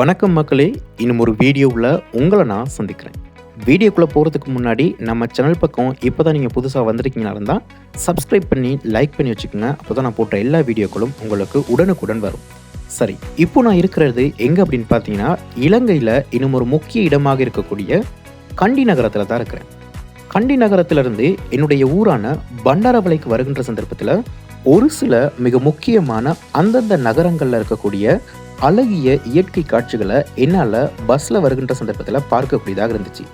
வணக்கம் மக்களே. இன்னும் ஒரு வீடியோவில் உங்களை நான் சந்திக்கிறேன். வீடியோக்குள்ளே போகிறதுக்கு முன்னாடி நம்ம சேனல் பக்கம் இப்போ தான் நீங்கள் புதுசாக வந்திருக்கீங்களா இருந்தால் சப்ஸ்கிரைப் பண்ணி லைக் பண்ணி வச்சுக்கோங்க. அப்போ தான் நான் போட்ட எல்லா வீடியோக்களும் உங்களுக்கு உடனுக்குடன் வரும். சரி இப்போ நான் இருக்கிறது எங்கே அப்படின்னு பார்த்தீங்கன்னா இலங்கையில் இன்னும் ஒரு முக்கிய இடமாக இருக்கக்கூடிய கண்டி நகரத்தில் தான் இருக்கிறேன். கண்டி நகரத்திலிருந்து என்னுடைய ஊரான பண்டாரவளைக்கு வருகின்ற சந்தர்ப்பத்தில் ஒரு சில மிக முக்கியமான அந்தந்த நகரங்களில் இருக்கக்கூடிய அழகிய இயற்கை காட்சிகளை என்னால் பஸ்ஸில் வருகின்ற சந்தர்ப்பத்தில் பார்க்கக்கூடியதாக இருந்துச்சு.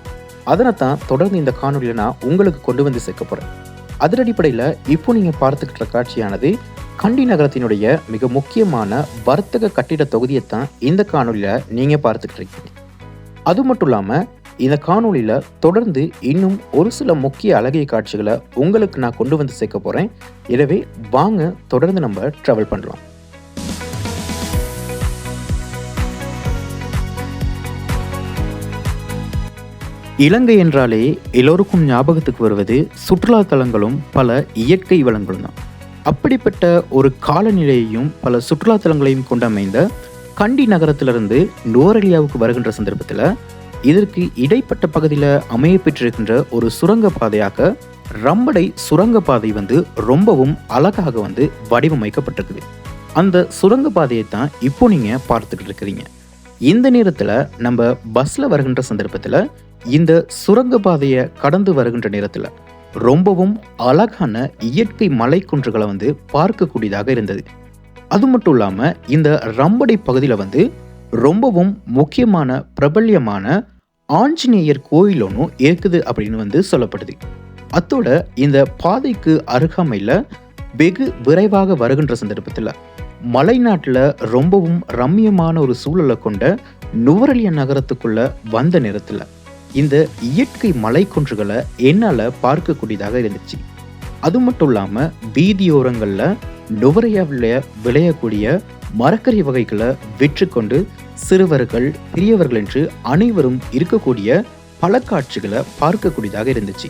அதனை தான் தொடர்ந்து இந்த காணொலியில் நான் உங்களுக்கு கொண்டு வந்து சேர்க்க போகிறேன் அதன் அடிப்படையில் இப்போ நீங்கள் பார்த்துக்கிட்ட காட்சியானது கண்டி நகரத்தினுடைய மிக முக்கியமான வர்த்தக கட்டிட தொகுதியை தான் இந்த காணொலியில் நீங்கள் பார்த்துக்கிட்டு இருக்கீங்க. அது மட்டும் இல்லாமல் இந்த காணொலியில் தொடர்ந்து இன்னும் ஒரு சில முக்கிய அழகிய காட்சிகளை உங்களுக்கு நான் கொண்டு வந்து சேர்க்க போகிறேன் எனவே வாங்க தொடர்ந்து நம்ம ட்ராவல் பண்ணலாம். இலங்கை என்றாலே எல்லோருக்கும் ஞாபகத்துக்கு வருவது சுற்றுலா தலங்களும் பல இயற்கை வளங்களும் தான். அப்படிப்பட்ட ஒரு காலநிலையையும் பல சுற்றுலா தலங்களையும் கொண்டு அமைந்த கண்டி நகரத்திலிருந்து நுவரெலியாவுக்கு வருகின்ற சந்தர்ப்பத்தில் இதற்கு இடைப்பட்ட பகுதியில் அமைய பெற்றிருக்கின்ற ஒரு சுரங்க பாதையாக ரம்படை சுரங்க பாதை வந்து ரொம்பவும் அழகாக வந்து வடிவமைக்கப்பட்டிருக்குது. அந்த சுரங்க பாதையை தான் இப்போ நீங்கள் பார்த்துக்கிட்டு இருக்கிறீங்க. இந்த நேரத்தில் நம்ம பஸ்ஸில் வருகின்ற சந்தர்ப்பத்தில் இந்த சுரங்க பாதையை கடந்து வருகின்ற நேரத்தில் ரொம்பவும் அழகான இயற்கை மலை குன்றுகளை வந்து பார்க்கக்கூடியதாக இருந்தது. அது மட்டும் இல்லாமல் இந்த ரம்படை பகுதியில் வந்து ரொம்பவும் முக்கியமான பிரபல்யமான ஆஞ்சநேயர் கோயில் ஒன்றும் இருக்குது அப்படின்னு வந்து சொல்லப்படுது. அத்தோட இந்த பாதைக்கு அருகாமையில் வெகு விரைவாக வருகின்ற சந்தர்ப்பத்தில் மலைநாட்டில் ரொம்பவும் ரம்மியமான ஒரு சூழலை கொண்ட நுவரலிய நகரத்துக்குள்ள வந்த நேரத்தில் இந்த இயற்கை மலை குன்றுகளை என்னால் பார்க்கக்கூடியதாக இருந்துச்சு. அது மட்டும் இல்லாமல் வீதியோரங்களில் நுவரையாவில் விளையக்கூடிய மரக்கறி வகைகளை விற்றுக்கொண்டு சிறுவர்கள் பெரியவர்கள் என்று அனைவரும் இருக்கக்கூடிய பல காட்சிகளை பார்க்கக்கூடியதாக இருந்துச்சு.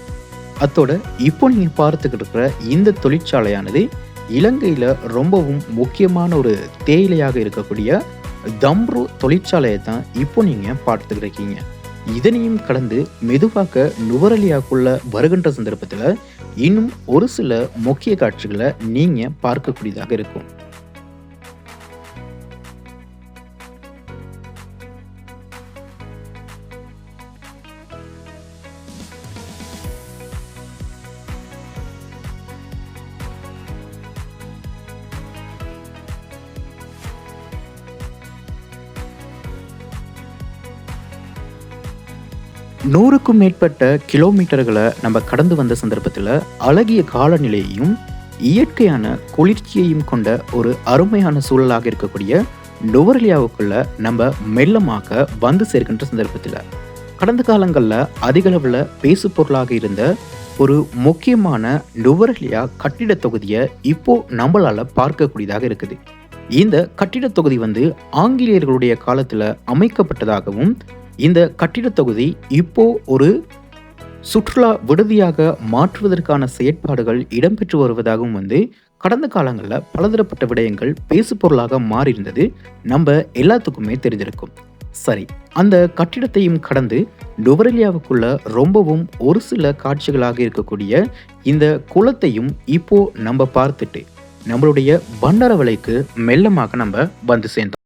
அத்தோட இப்போ நீங்கள் பார்த்துக்கிட்டு இருக்கிற இந்த தொழிற்சாலையானது இலங்கையில் ரொம்பவும் முக்கியமான ஒரு தேயிலையாக இருக்கக்கூடிய தம்ரு தொழிற்சாலையை தான் இப்போ நீங்கள் பார்த்துக்கிட்டு இருக்கீங்க. இதனையும் கடந்து மெதுவாக நுவரலியாக்குள்ள வருகின்ற சந்தர்ப்பத்தில் இன்னும் ஒரு சில முக்கிய காட்சிகளை நீங்கள் பார்க்கக்கூடியதாக இருக்கும். நூறுக்கும் மேற்பட்ட கிலோமீட்டர்களை நம்ம கடந்து வந்த சந்தர்ப்பத்தில் அழகிய காலநிலையையும் இயற்கையான குளிர்ச்சியையும் கொண்ட ஒரு அருமையான சூழலாக இருக்கக்கூடிய நுவரலியாவுக்குள்ள நம்ம மெல்லமாக வந்து சேர்க்கின்ற சந்தர்ப்பத்தில். கடந்த காலங்களில் அதிகளவில் பேசு பொருளாக இருந்த ஒரு முக்கியமான நுவரலியா கட்டிட தொகுதியை இப்போ நம்மளால் பார்க்கக்கூடியதாக இருக்குது. இந்த கட்டிட தொகுதி வந்து ஆங்கிலேயர்களுடைய காலத்தில் அமைக்கப்பட்டதாகவும் இந்த கட்டிடத் தொகுதி இப்போ ஒரு சுற்றுலா விடுதியாக மாற்றுவதற்கான செயற்பாடுகள் இடம்பெற்று வருவதாகவும் வந்து கடந்த காலங்களில் பலதரப்பட்ட விடயங்கள் பேசு பொருளாக மாறியிருந்தது நம்ம எல்லாத்துக்குமே தெரிஞ்சிருக்கும். சரி அந்த கட்டிடத்தையும் கடந்து நுவரெலியாவுக்குள்ள ரொம்பவும் ஒரு சில காட்சிகளாக இருக்கக்கூடிய இந்த குளத்தையும் இப்போ நம்ம பார்த்துட்டு நம்மளுடைய பண்டாரவளைக்கு மெல்லமாக நம்ம வந்து சேர்ந்தோம்.